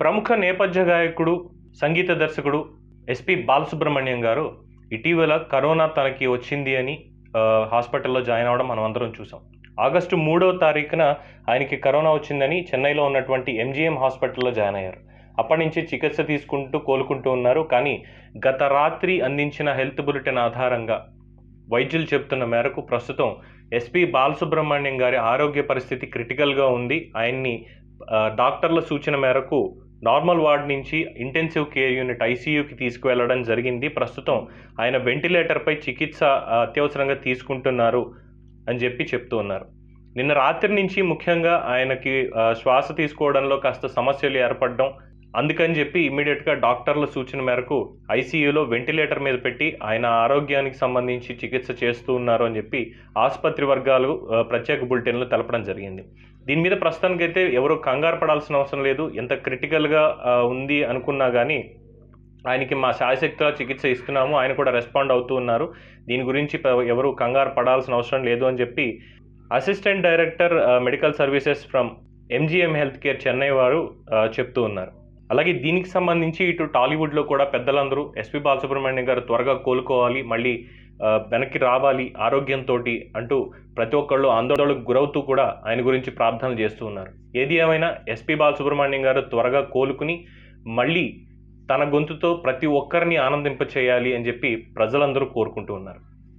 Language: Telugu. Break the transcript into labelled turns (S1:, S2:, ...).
S1: ప్రముఖ నేపథ్య గాయకుడు సంగీత దర్శకుడు ఎస్పి బాలసుబ్రహ్మణ్యం గారు ఇటీవల కరోనా తనకి వచ్చింది అని హాస్పిటల్లో జాయిన్ అవ్వడం మనం అందరం చూసాం. ఆగస్టు మూడవ తారీఖున ఆయనకి కరోనా వచ్చిందని చెన్నైలో ఉన్నటువంటి ఎంజీఎం హాస్పిటల్లో జాయిన్ అయ్యారు. అప్పటి నుంచి చికిత్స తీసుకుంటూ కోలుకుంటూ ఉన్నారు. కానీ గత రాత్రి అందించిన హెల్త్ బులెటిన్ ఆధారంగా వైద్యులు చెప్తున్న మేరకు ప్రస్తుతం ఎస్పి బాలసుబ్రహ్మణ్యం గారి ఆరోగ్య పరిస్థితి క్రిటికల్గా ఉంది. ఆయన్ని డాక్టర్ల సూచన మేరకు నార్మల్ వార్డ్ నుంచి ఇంటెన్సివ్ కేర్ యూనిట్ ఐసీయూకి తీసుకువెళ్ళడం జరిగింది. ప్రస్తుతం ఆయన వెంటిలేటర్పై చికిత్స అత్యవసరంగా తీసుకుంటున్నారు అని చెప్పి చెప్తూ ఉన్నారు. నిన్న రాత్రి నుంచి ముఖ్యంగా ఆయనకి శ్వాస తీసుకోవడంలో కాస్త సమస్యలు ఏర్పడడం అందుకని చెప్పి ఇమ్మీడియట్గా డాక్టర్ల సూచన మేరకు ఐసీయూలో వెంటిలేటర్ మీద పెట్టి ఆయన ఆరోగ్యానికి సంబంధించి చికిత్స చేస్తూ ఉన్నారు అని చెప్పి ఆసుపత్రి వర్గాలు ప్రత్యేక బులెటిన్లు తెలపడం జరిగింది. దీని మీద ప్రస్తుతానికైతే ఎవరు కంగారు పడాల్సిన అవసరం లేదు. ఎంత క్రిటికల్గా ఉంది అనుకున్నా కానీ ఆయనకి మా శాయశక్తిలో చికిత్స ఇస్తున్నాము. ఆయన కూడా రెస్పాండ్ అవుతూ ఉన్నారు. దీని గురించి ఎవరు కంగారు పడాల్సిన అవసరం లేదు అని చెప్పి assistant director medical services from MGM health care Chennai వారు చెప్తూ ఉన్నారు. అలాగే దీనికి సంబంధించి ఇటు టాలీవుడ్లో కూడా పెద్దలందరూ ఎస్పి బాలసుబ్రహ్మణ్యం గారు త్వరగా కోలుకోవాలి మళ్ళీ వెనక్కి రావాలి ఆరోగ్యంతో అంటూ ప్రతి ఒక్కళ్ళు ఆందోళనకు గురవుతూ కూడా ఆయన గురించి ప్రార్థనలు చేస్తూ ఉన్నారు. ఏది ఏమైనా ఎస్పి బాలసుబ్రహ్మణ్యం గారు త్వరగా కోలుకుని మళ్ళీ తన గొంతుతో ప్రతి ఒక్కరిని ఆనందింప చేయాలి అని చెప్పి ప్రజలందరూ కోరుకుంటూ ఉన్నారు.